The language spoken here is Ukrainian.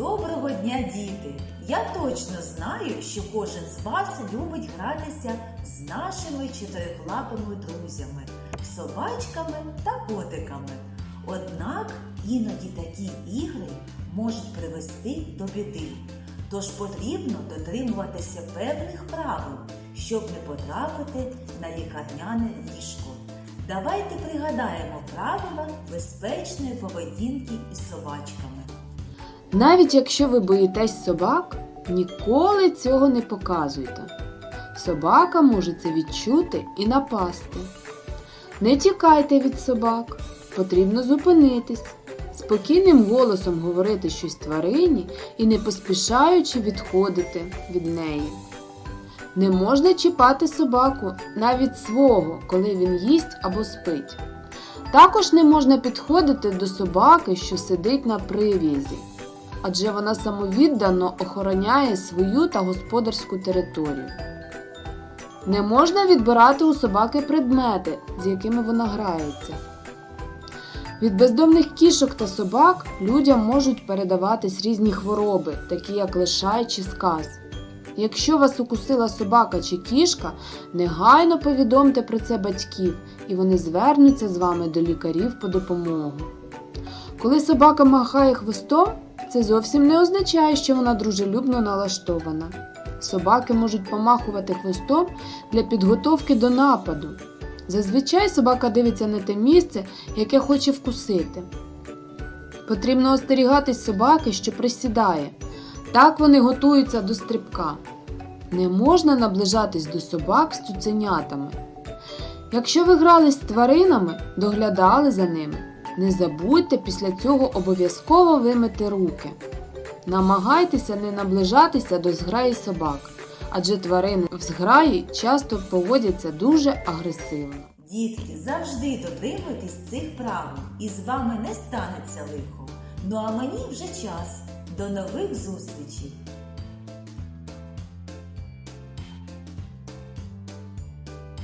Доброго дня, діти! Я точно знаю, що кожен з вас любить гратися з нашими чотирихлапими друзями, собачками та котиками. Однак іноді такі ігри можуть привести до біди. Тож потрібно дотримуватися певних правил, щоб не потрапити на лікарняне ліжко. Давайте пригадаємо правила безпечної поведінки із собачками. Навіть якщо ви боїтесь собак, ніколи цього не показуйте. Собака може це відчути і напасти. Не тікайте від собак, потрібно зупинитись, спокійним голосом говорити щось тварині і не поспішаючи відходити від неї. Не можна чіпати собаку навіть свого, коли він їсть або спить. Також не можна підходити до собаки, що сидить на прив'язі адже вона самовіддано охороняє свою та господарську територію. Не можна відбирати у собаки предмети, з якими вона грається. Від бездомних кішок та собак людям можуть передаватись різні хвороби, такі як лишай чи сказ. Якщо вас укусила собака чи кішка, негайно повідомте про це батьків, і вони звернуться з вами до лікарів по допомогу. Коли собака махає хвостом, це зовсім не означає, що вона дружелюбно налаштована. Собаки можуть помахувати хвостом для підготовки до нападу. Зазвичай собака дивиться на те місце, яке хоче вкусити. Потрібно остерігатись собаки, що присідає. Так вони готуються до стрибка. Не можна наближатись до собак з цуценятами. Якщо ви грали з тваринами, доглядали за ними, не забудьте після цього обов'язково вимити руки. Намагайтеся не наближатися до зграї собак, адже тварини в зграї часто поводяться дуже агресивно. Дітки, завжди дотримуйтесь цих правил, і з вами не станеться лихо. Ну а мені вже час. До нових зустрічей!